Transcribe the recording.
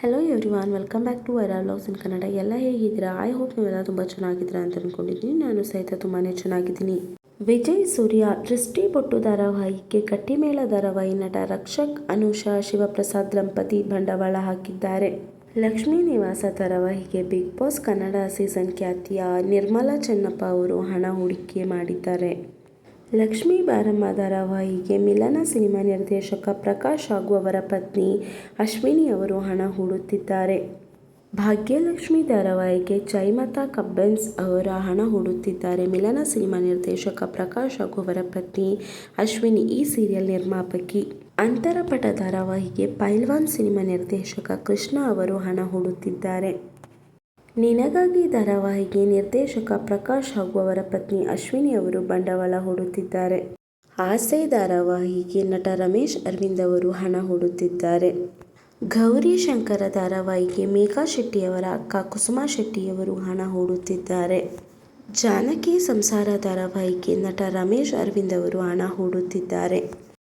Hello everyone welcome back to Vaira vlogs in Kannada ಎಲ್ಲ ಹೇಗಿದ್ದೀರಾ? I hope ನೀವೆಲ್ಲ ತುಂಬ ಚೆನ್ನಾಗಿದ್ದೀರಾ ಅಂತ ಅಂದ್ಕೊಂಡಿದ್ದೀನಿ ನಾನು ಸಹಿತ ತುಂಬಾ ಚೆನ್ನಾಗಿದ್ದೀನಿ. ವಿಜಯ್ ಸೂರ್ಯ, ದೃಷ್ಟಿ ಬೊಟ್ಟು ಧಾರಾವಾಹಿಗೆ ಗಟ್ಟಿಮೇಳ ಧಾರಾವಾಹಿ ನಟ ರಕ್ಷಕ್, ಅನುಷಾ, ಶಿವಪ್ರಸಾದ್, ದಂಪತಿ ಬಂಡವಾಳ ಹಾಕಿದ್ದಾರೆ. ಲಕ್ಷ್ಮೀ ನಿವಾಸ ಧಾರಾವಾಹಿಗೆ ಬಿಗ್ ಬಾಸ್ ಕನ್ನಡ ಸೀಸನ್ ಖ್ಯಾತಿಯ ನಿರ್ಮಲಾ ಚೆನ್ನಪ್ಪ ಅವರು ಹಣ ಹೂಡಿಕೆ ಮಾಡಿದ್ದಾರೆ. ಲಕ್ಷ್ಮೀ ಬಾರಮ್ಮ ಧಾರಾವಾಹಿಗೆ ಮಿಲನ ಸಿನಿಮಾ ನಿರ್ದೇಶಕ ಪ್ರಕಾಶ್ ಹಾಗೂ ಅವರ ಪತ್ನಿ ಅಶ್ವಿನಿ ಅವರು ಹಣ ಹೂಡುತ್ತಿದ್ದಾರೆ. ಭಾಗ್ಯಲಕ್ಷ್ಮಿ ಧಾರಾವಾಹಿಗೆ ಜೈಮತಾ ಕಬ್ಬನ್ಸ್ ಅವರ ಹಣ ಹೂಡುತ್ತಿದ್ದಾರೆ. ಮಿಲನ ಸಿನಿಮಾ ನಿರ್ದೇಶಕ ಪ್ರಕಾಶ್ ಹಾಗೂ ಅವರ ಪತ್ನಿ ಅಶ್ವಿನಿ ಈ ಸೀರಿಯಲ್ ನಿರ್ಮಾಪಕಿ. ಅಂತರಪಟ ಧಾರಾವಾಹಿಗೆ ಪೈಲ್ವಾನ್ ಸಿನಿಮಾ ನಿರ್ದೇಶಕ ಕೃಷ್ಣ ಅವರು ಹಣ ಹೂಡುತ್ತಿದ್ದಾರೆ. ನಿನಗಾಗಿ ಧಾರಾವಾಹಿಗೆ ನಿರ್ದೇಶಕ ಪ್ರಕಾಶ್ ಹಾಗೂ ಅವರ ಪತ್ನಿ ಅಶ್ವಿನಿ ಅವರು ಬಂಡವಾಳ ಹೂಡುತ್ತಿದ್ದಾರೆ. ಆಸೆ ಧಾರಾವಾಹಿಗೆ ನಟ ರಮೇಶ್ ಅರವಿಂದ್ ಅವರು ಹಣ ಹೂಡುತ್ತಿದ್ದಾರೆ. ಗೌರಿ ಶಂಕರ ಧಾರಾವಾಹಿಗೆ ಮೇಘಾ ಶೆಟ್ಟಿಯವರ ಅಕ್ಕ ಕುಸುಮಾ ಶೆಟ್ಟಿಯವರು ಹಣ ಹೂಡುತ್ತಿದ್ದಾರೆ. ಜಾನಕಿ ಸಂಸಾರ ಧಾರಾವಾಹಿಗೆ ನಟ ರಮೇಶ್ ಅರವಿಂದ್ ಅವರು ಹಣ ಹೂಡುತ್ತಿದ್ದಾರೆ.